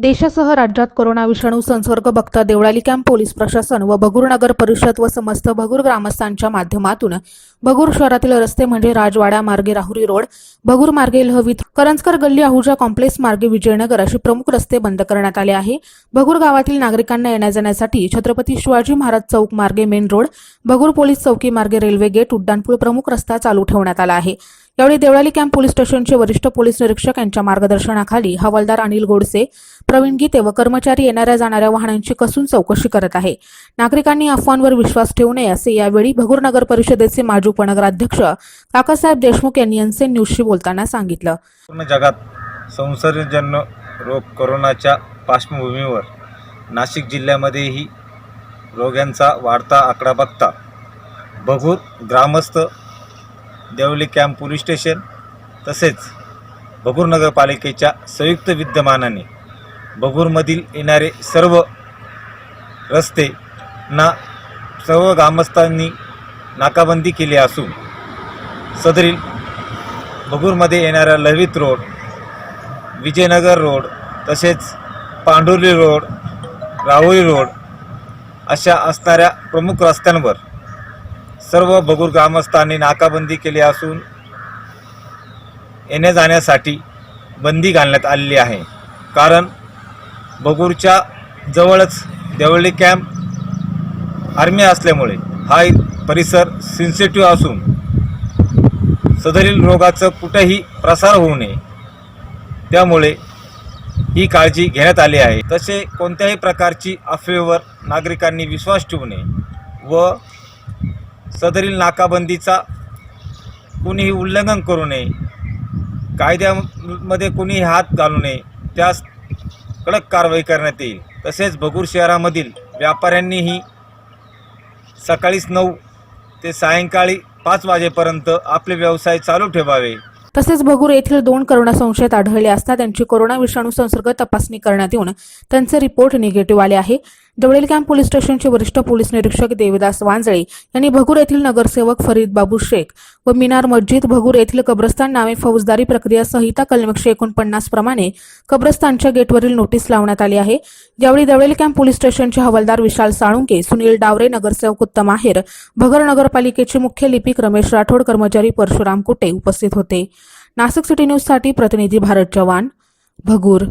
देशासह राज्यात कोरोना विषाणू संसर्ग बघता देवळाली कॅम्प पोलीस प्रशासन व भगूर नगर परिषद व समस्त भगूर ग्रामस्थांच्या माध्यमातून भगूर शहरातील रस्ते म्हणजे राजवाडा मार्गे राहुरी रोड भगूर मार्गे लहवीत करंजकर गल्ली आहुजा कॉम्प्लेक्स मार्गे विजयनगर असे प्रमुख रस्ते बंद करण्यात आले आहे. भगूर गावातील नागरिकांना येण्या जाण्यासाठी छत्रपती शिवाजी महाराज चौक मार्गे मेन रोड भगूर पोलीस चौकी मार्गे रेल्वे गेट उड्डाणपूल प्रमुख रस्ता चालू ठेवण्यात आला आहे. यावेळी देवळाली कॅम्प पोलीस स्टेशनचे वरिष्ठ पोलीस निरीक्षक यांच्या मार्गदर्शनाखाली हवालदार अनिल गोडसे प्रवीण गीते व कर्मचारी येणाऱ्या जाणाऱ्या वाहनांची कसून चौकशी करत आहे. नागरिकांनी अफवांवर विश्वास ठेवू नये असे यावेळी भगूर नगर परिषदेचे माजी उपनगराध्यक्ष काकासाहेब देशमुख यांनी एनसेन न्यूजशी बोलताना सांगितलं. पूर्ण जगात संसर्गजन्य रोग कोरोनाच्या पार्श्वभूमीवर नाशिक जिल्ह्यामध्येही रोग्यांचा वाढता आकडा बघता भगूर ग्रामस्थ देवली कॅम्प पोलीस स्टेशन तसेच भगूर नगरपालिकेच्या संयुक्त विद्यमानाने भगूरमधील येणारे सर्व रस्ते ना सर्व ग्रामस्थांनी नाकाबंदी केली असून सदरील बगूरमध्ये येणारा लवित रोड विजयनगर रोड तसेच पांडुर्ली रोड राहुरी रोड अशा असणाऱ्या प्रमुख रस्त्यांवर सर्व बगूर ग्रामस्थांनी नाकाबंदी केली असून येण्या जाण्यासाठी बंदी घालण्यात आलेली आहे. कारण बगूरच्या जवळच देवळी कॅम्प आर्मी असल्यामुळे हा परिसर सेन्सिटिव्ह असून सदरील रोगाचं कुठेही प्रसार होऊ नये. त्यामुळे ही काळजी घेण्यात आली आहे. तसे कोणत्याही प्रकारची अफवेवर नागरिकांनी विश्वास ठेवू नये व सदरील नाकाबंदीचा कुणीही उल्लंघन करू नये. कायद्यामध्ये कुणीही हात घालू नये. त्यास कडक कारवाई करण्यात येईल. तसेच भगूर शहरामधील व्यापाऱ्यांनीही सकाळीच नऊ ते सायंकाळी पाच वाजेपर्यंत आपले व्यवसाय चालू ठेवावे. तसेच भगूर येथील दोन करोना संशयित आढळले असता त्यांची कोरोना विषाणू संसर्ग तपासणी करण्यात येऊन त्यांचे रिपोर्ट निगेटिव्ह आले आहे. जवळील कॅम्प पोलीस स्टेशनचे वरिष्ठ पोलीस निरीक्षक देवदास वांजळे यांनी भगूर येथील नगरसेवक फरीद बाबू शेख व मिनार मस्जिद भगूर येथील कब्रस्तान नावे फौजदारी प्रक्रिया संहिता कलम एकशे एकोणपन्नास प्रमाणे कब्रस्तानच्या गेटवरील नोटीस लावण्यात आली आहे. यावेळी दवळेल कॅम्प पोलीस स्टेशनचे हवालदार विशाल साळुंके सुनील डावरे नगरसेवक उत्तम आहेर भगर नगरपालिकेचे मुख्य लिपिक रमेश राठोड कर्मचारी परशुराम कुटे उपस्थित होते. नाशिक सिटी न्यूजसाठी प्रतिनिधी भारत चव्हाण भगूर.